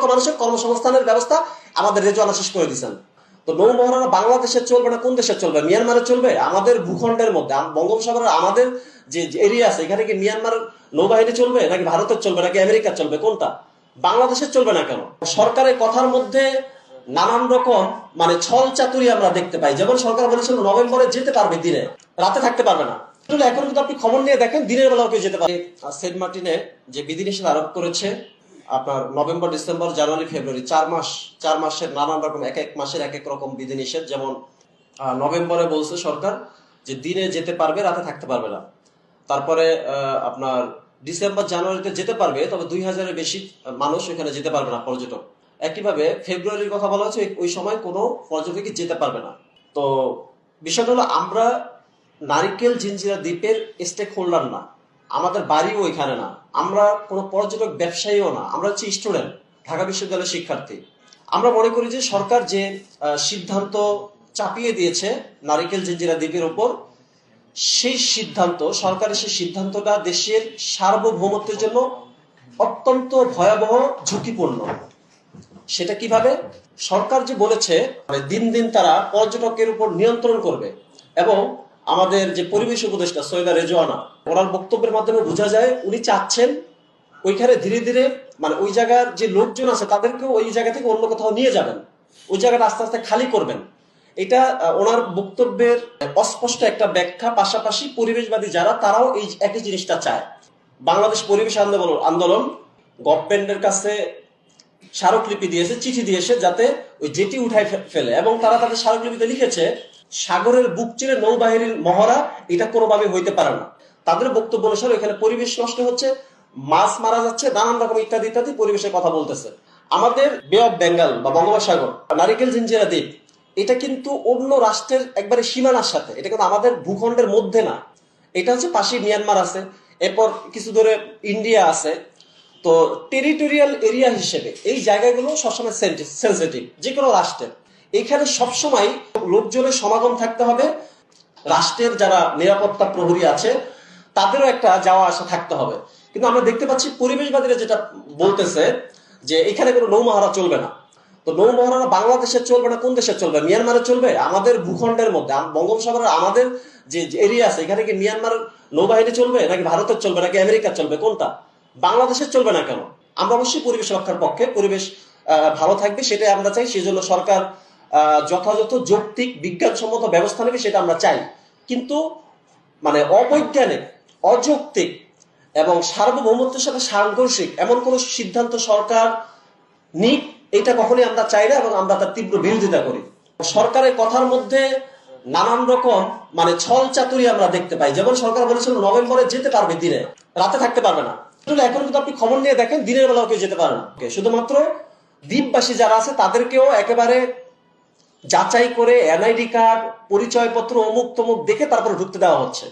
লক্ষ মানুষের কর্মসংস্থানের ব্যবস্থা আমাদের রেজওয়ানা শেষ করে দিয়েছেন। তো নৌ মহারানা বাংলাদেশে চলবে না, কোন দেশে চলবে? মিয়ানমারে চলবে? আমাদের ভূখণ্ডের মধ্যে বঙ্গোপসাগরের আমাদের যে এরিয়া আছে, এখানে কি মিয়ানমার নৌবাহিনী চলবে, নাকি ভারতের চলবে, নাকি আমেরিকা চলবে? কোনটা? বাংলাদেশে চলবে না কেন? সরকারের কথার মধ্যে নানান রকম মানে ছল চাতুরি আমরা দেখতে পাই। যেমন সরকার বলেছিল, নভেম্বরে যেতে পারবে দিনে, রাতে থাকতে পারবে না। এখন কিন্তু আপনি খবর নিয়ে দেখেন, দিনের বেলাও কেউ যেতে পারে। সেন্ট মার্টিনে যে বিধিনিষেধ আরোপ করেছে আপনার নভেম্বর, ডিসেম্বর, জানুয়ারি, ফেব্রুয়ারি, চার মাস, চার মাসের নানান রকম, এক এক মাসের এক এক রকম বিধিনিষেধ যেমন নভেম্বরে বলছে সরকার যে দিনে যেতে পারবে, রাতে থাকতে পারবে না। তারপরে আপনার ডিসেম্বর, জানুয়ারিতে যেতে পারবে, তবে দুই হাজারের বেশি মানুষ ওখানে যেতে পারবে না, পর্যটক। একইভাবে ফেব্রুয়ারির কথা বলা হচ্ছে, ওই সময় কোনো পর্যটকই যেতে পারবে না। তো বিষয়টা হলো, আমরা নারিকেল, জিঞ্জিরা, দ্বীপের স্টেক হোল্ডার না। আমাদের বাড়িও ওইখানে না। আমরা কোনো পর্যটক ব্যবসায়ীও না। আমরা হচ্ছে স্টুডেন্ট, ঢাকা বিশ্ববিদ্যালয়ের শিক্ষার্থী। আমরা মনে করি যে সরকার যে সিদ্ধান্ত চাপিয়ে দিয়েছে নারিকেল জিঞ্জিরা দ্বীপের উপর, সেই সিদ্ধান্ত, সরকারের সেই সিদ্ধান্তটা দেশের সার্বভৌমত্বের জন্য অত্যন্ত ভয়াবহ, ঝুঁকিপূর্ণ। সেটা কীভাবে? সরকার যে বলেছে মানে দিন দিন তারা পর্যটকের উপর নিয়ন্ত্রণ করবে এবং আমাদের যে পরিবেশ উপদেষ্টা সৈয়দা রেজওয়ানা, ওনার বক্তব্যের মাধ্যমে বোঝা যায় উনি চাচ্ছেন ওইখানে ধীরে ধীরে মানে ওই জায়গার যে লোকজন আছে তাদেরকে ওই জায়গা থেকে অন্য কোথাও নিয়ে যাবেন। ওই জায়গাটা আস্তে আস্তে খালি করবেন। এটা ওনার বক্তব্যের অস্পষ্ট একটা ব্যাখ্যা। পাশাপাশি পরিবেশবাদী যারা, তারাও এই একই জিনিসটা চায়। বাংলাদেশ পরিবেশ আন্দোলন আন্দোলন গভর্নমেন্টের কাছে স্মারকলিপি দিয়েছে, চিঠি দিয়েছে যাতে ওই জেটি উঠায় ফেলে এবং তারা তাদের স্মারকলিপিতে লিখেছে সাগরের বুক চিরে নৌবাহিনীর মহড়া এটা কোনোভাবে হইতে পারে না। তাদের বক্তব্য অনুসারে এখানে পরিবেশ নষ্ট হচ্ছে, মাছ মারা যাচ্ছে, নানান রকম ইত্যাদি ইত্যাদি পরিবেশের কথা বলতেছে। আমাদের বে অফ বেঙ্গল বা বঙ্গোপসাগর, নারিকেল জিঞ্জিরা দ্বীপ, এটা কিন্তু অন্য রাষ্ট্রের একবারে সীমানার সাথে। এটা কিন্তু আমাদের ভূখণ্ডের মধ্যে না। এটা হচ্ছে পাশে মিয়ানমার আছে, এরপর কিছু ধরে ইন্ডিয়া আছে। তো টেরিটোরিয়াল এরিয়া হিসেবে এই জায়গাগুলো সবসময় সেন্সিটিভ যে কোনো রাষ্ট্রের। এখানে সবসময় লোকজনের সমাগম থাকতে হবে। রাষ্ট্রের যারা নিরাপত্তা প্রহরী আছে, তাদেরও একটা যাওয়া আসা থাকতে হবে। কিন্তু আমরা দেখতে পাচ্ছি পরিবেশবাদীরা যেটা বলতেছে যে এখানে কোনো নৌমহারা চলবে না। তো নৌমহারা বাংলাদেশে চলবে না, কোন দেশে চলবে? মিয়ানমারে চলবে? আমাদের ভূখণ্ডের মধ্যে বঙ্গোপসাগরের আমাদের যে এরিয়া আছে, এখানে কি মিয়ানমার নৌবাহিনী চলবে, নাকি ভারতের চলবে, নাকি আমেরিকা চলবে? কোনটা? বাংলাদেশে চলবে না কেন? আমরা অবশ্যই পরিবেশ রক্ষার পক্ষে, পরিবেশ ভালো থাকবে, সেটাই আমরা চাই। সেজন্য সরকার যথাযথ যৌক্তিক বিজ্ঞানসম্মত ব্যবস্থা নেবে সেটা আমরা চাই। কিন্তু মানে অবৈজ্ঞানিক, অযৌক্তিক এবং সার্বভৌমত্বের সাথে সাংঘর্ষিক এমন কোন সিদ্ধান্ত সরকার নিক, এটা কখনোই আমরা চাই না এবং আমরা তার তীব্র বিরোধিতা করি। সরকারের কথার মধ্যে নানান রকম মানে ছল চাতুরি আমরা দেখতে পাই। যেমন সরকার বলেছিল, নভেম্বরে যেতে পারবে দিনে, রাতে থাকতে পারবে না। এখন কিন্তু আপনি খবর নিয়ে দেখেন, দিনের বেলাও কেউ যেতে পারে না। শুধুমাত্র দ্বীপবাসী যারা আছে, তাদেরকেও একেবারে যাচাই করে এনআইডি কার্ড, পরিচয়পত্র, অমুক তমুক দেখে তারপরে ঢুকতে দেওয়া হচ্ছে।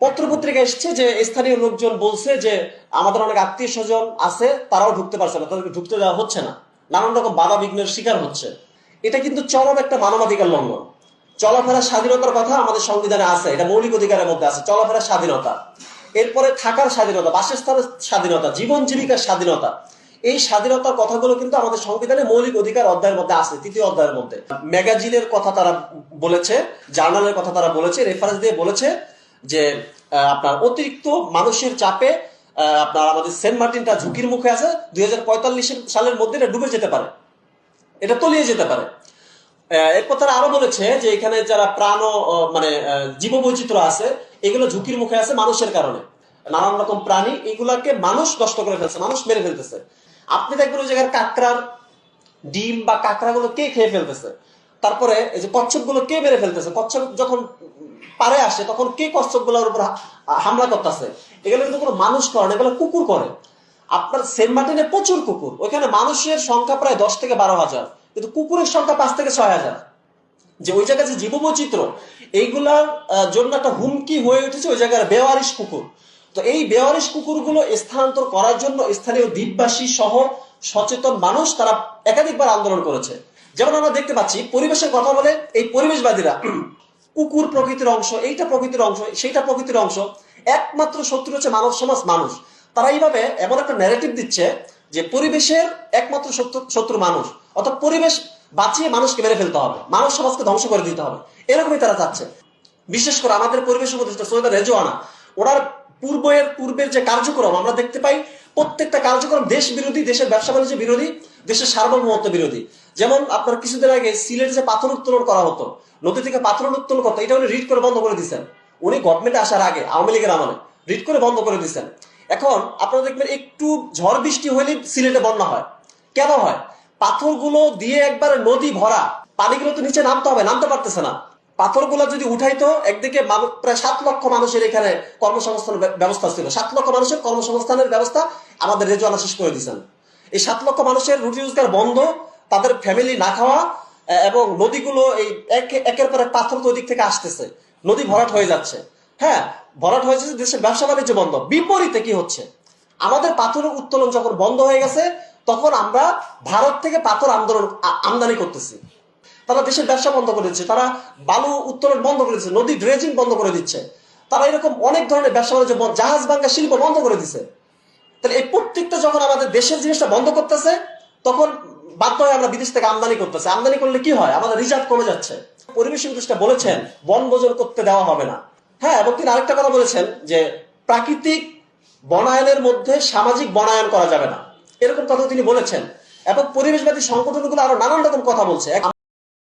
পত্রপত্রিকা এসছে যে স্থানীয় লোকজন বলছে যে আমাদের অনেক আত্মীয় স্বজন আছে, তারাও ঢুকতে পারছে না, তাদেরকে ঢুকতে দেওয়া হচ্ছে না। নানান রকম বাধা বিঘ্নের শিকার হচ্ছে। এটা কিন্তু চরম একটা মানবাধিকার লঙ্ঘন। চলাফেরার স্বাধীনতার কথা আমাদের সংবিধানে আছে, এটা মৌলিক অধিকারের মধ্যে আছে চলাফেরার স্বাধীনতা। এরপরে থাকার স্বাধীনতা, বাসস্থানের স্বাধীনতা, জীবন জীবিকার স্বাধীনতা। এই স্বাধীনতার কথাগুলো কিন্তু আমাদের সংবিধানে মৌলিক অধিকার অধ্যায়ের মধ্যে আছে, তৃতীয় অধ্যায়ের মধ্যে। ম্যাগাজিনের কথা তারা বলেছে, জার্নালের কথা তারা বলেছে রেফারেন্স দিয়ে বলেছে যে আপনার অতিরিক্ত মানুষের চাপে আপনার আমাদের সেন্ট মার্টিনটা ঝুঁকির মুখে আছে, দুই সালের মধ্যে এটা ডুবে যেতে পারে। এটা তলিয়ে যেতে পারে। এরপর তারা আরও বলেছে যে, এখানে যারা প্রাণ মানে জীব বৈচিত্র্য আছে, এগুলো ঝুঁকির মুখে আছে মানুষের কারণে। নানান রকম প্রাণী, এগুলাকে মানুষ নষ্ট করে ফেলছে, মানুষ মেরে ফেলতেছে। আপনি দেখবেন ওই জায়গার কাঁকড়ার ডিম বা কাঁকড়াগুলো কে খেয়ে ফেলতেছে? তারপরে এই যে কচ্ছপগুলো কে মেরে ফেলতেছে? কচ্ছপ যখন পারে আসে, তখন কে কচ্ছপগুলোর উপর হামলা করতেছে? এগুলো কিন্তু কোনো মানুষ করে না, এগুলো কুকুর করে। আপনার সেন্ট মার্টিনে প্রচুর কুকুর। ওইখানে মানুষের সংখ্যা প্রায় দশ থেকে বারো হাজার। কিন্তু কুকুরের সংখ্যা পাঁচ থেকে ছয় হাজার। যে ওই জায়গায় যে জীববৈচিত্র্য, এইগুলার জন্য একটা হুমকি হয়ে উঠেছে ওই জায়গার বেওয়ারিশ কুকুর। তো এই বেওয়ারিশ কুকুরগুলো স্থানান্তর করার জন্য স্থানীয় দ্বীপবাসী সহ সচেতন মানুষ তারা একাধিকবার আন্দোলন করেছে। যেমন আমরা দেখতে পাচ্ছি, পরিবেশের কথা বলে এই পরিবেশবাদীরা কুকুর প্রকৃতির অংশ, এইটা প্রকৃতির অংশ, সেইটা প্রকৃতির অংশ, একমাত্র শত্রু হচ্ছে মানব সমাজ মানুষ। তারা এইভাবে এমন একটা ন্যারেটিভ দিচ্ছে যে পরিবেশের একমাত্র শত্রু মানুষ। অর্থাৎ পরিবেশ বাঁচিয়ে মানুষকে মেরে ফেলতে হবে, মানব সমাজকে ধ্বংস করে দিতে হবে। এরকমই তারা চাচ্ছে। বিশেষ করে আমাদের পরিবেশ উপদেষ্টা সৈয়দ রেজওয়ানা, ওনার পূর্বের পূর্বের যে কার্যক্রম আমরা দেখতে পাই, প্রত্যেকটা কার্যক্রম দেশ বিরোধী, দেশের ব্যবসা বাণিজ্য বিরোধী, দেশের সার্বভৌমত্ব বিরোধী। যেমন আপনার কিছুদিন আগে সিলেট যে পাথর উত্তোলন করা হতো, নদী থেকে পাথর উত্তোলন করতো, এটা উনি রিড করে বন্ধ করে দিচ্ছেন উনি গভর্নমেন্টে আসার আগে, আওয়ামী লীগের আমলে রিড করে বন্ধ করে দিচ্ছেন এখন আপনারা দেখবেন একটু ঝড় বৃষ্টি হলে সিলেটে বন্যা হয়। কেন হয়? পাথরগুলো দিয়ে একবারে নদী ভরা, পানিগুলো তো নিচে নামতে হবে, নামতে পারতেছে না। পাথরগুলো যদি উঠাইতো, একদিকে প্রায় সাত লক্ষ মানুষের এখানে কর্মসংস্থানের ব্যবস্থা ছিল। সাত লক্ষ মানুষের কর্মসংস্থানের ব্যবস্থা আমাদের রেজওয়ানা শেষ করে দিয়েছেন। এই সাত লক্ষ মানুষের রুটি রোজগার বন্ধ, তাদের ফ্যামিলি না খাওয়া এবং নদীগুলো এই একের পর পাথর তো দিক থেকে আসতেছে। নদী ভরাট হয়ে যাচ্ছে। হ্যাঁ ভরাট হয়ে যাচ্ছে, দেশের ব্যবসা বাণিজ্য বন্ধ। বিপরীতে কি হচ্ছে? আমাদের পাথরের উত্তোলন যখন বন্ধ হয়ে গেছে, তখন আমরা ভারত থেকে পাথর আন্দোলন আমদানি করতেছি। তারা দেশের ব্যবসা বন্ধ করে দিচ্ছে, তারা বালু উত্তোলন বন্ধ করে দিচ্ছে নদী ড্রেজিং বন্ধ করে দিচ্ছে। তারা এরকম অনেক ধরনের ব্যবসা বাণিজ্য জাহাজ ভাঙ্গা শিল্প বন্ধ করে দিচ্ছে তাহলে এই প্রত্যেকটা যখন আমাদের দেশের জিনিসটা বন্ধ করতেছে, তখন বাধ্য হয়ে আমরা বিদেশ থেকে আমদানি করতেছে। আমদানি করলে কি হয়? আমাদের রিজার্ভ কমে যাচ্ছে। পরিবেশ উপদেষ্টা বলেছেন বনভোজন করতে দেওয়া হবে না। হ্যাঁ এবং তিনি আরেকটা কথা বলেছেন যে প্রাকৃতিক বনায়নের মধ্যে সামাজিক বনায়ন করা যাবে না। এরকম কথা তিনি বলেছেন। এবং পরিবেশবাদী সংগঠনগুলো আরও নানান রকম কথা বলছে।